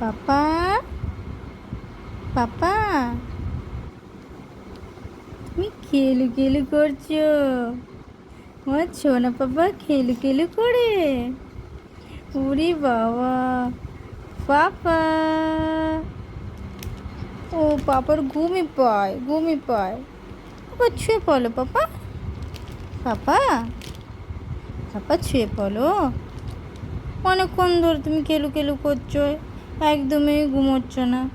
পাপা পাপা তুমি খেলু খেলু করছ। আমার ছোনা পাপা খেলু খেলু করে। ওরে বাবা। পাপা। ও, পাপার ঘুমই পায় ঘুমই পায়। পাপা, ছুঁয়ে পড়ল পাপা। পাপা? পাপা, ছুঁয়ে পড়ল? অনেকক্ষণ ধরে তুমি কেলু কেলু করছ একদমই ঘুমোচ্ছ না।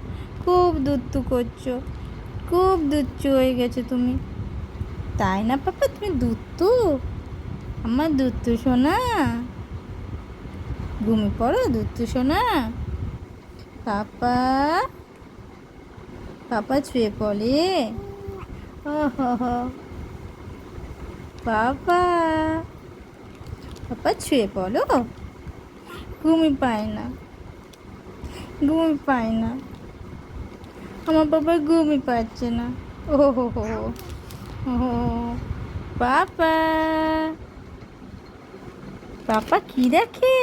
খুব দুত্তু করছ। খুব দুচ্ছু হয়ে গেছে তুমি। তাই না পাপা? তুমি দুত্তু? আমার দুত্তু সোনা। ঘুমিয়ে পড়ো, দুত্তু সোনা। পাপা? পাপা ছুঁয়ে পড়ে। পাপা? পাপা ছুঁয়ে পড়ো? ঘুমই পায় না। ঘুমই পায় না। আমার বাবা ঘুমই পাচ্ছে না। ও হো হো ও পাপা পাপা কি দেখে?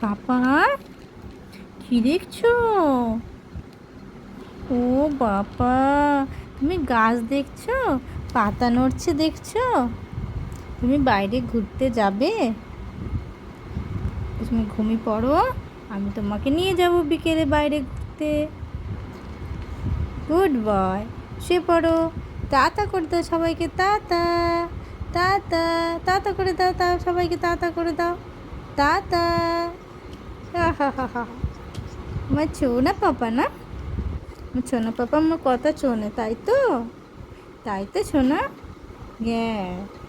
পাপা কি দেখছ? ও বাবা, তুমি গাছ দেখছ? পাতা নড়ছে দেখছ? তুমি বাইরে ঘুরতে যাবে? তুমি ঘুমিয়ে পড়ো? আমি তোমাকে নিয়ে যাব বিকেলে বাইরে ঘুরতে। গুড বয়, শুয়ে পড়ো। তাতা করে দাও সবাইকে, তাতা তাতা তাতা করে দাও তা সবাইকে তাতা করে দাও। তাতা। আমার ছোনা পাপা না? আমার ছোনা পাপা আমার কথা শোনে তাই তো? তাই তো শোনা হ্যাঁ।